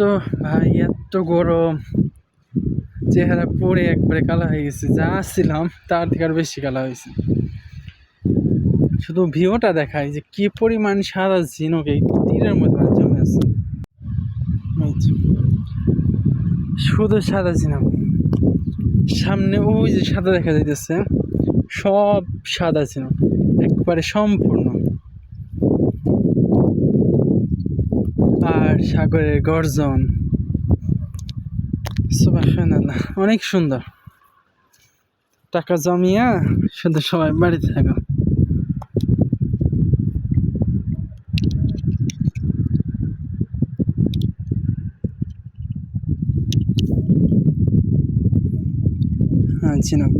তো ভাই, এত গরম। চেহারা পরে একবারে কালা হয়ে গেছে। যা ছিলাম তার থেকে আর বেশি কালা হয়েছে। শুধু ভিউটা দেখায় যে কি পরিমাণ সাদা ঝিনুক এই তীরের মধ্যে মানে জমে আছে। শুধু সাদা ঝিনুক। সামনে ওই যে সাদা দেখা যাইতেছে, সব সাদা ঝিনুক। একবারে সম্পূর্ণ আর সাগরের গর্জন। অনেক সুন্দর। টাকা জমিয়া শুধু সবাই বাড়িতে থাকো। হ্যাঁ ঝিনুক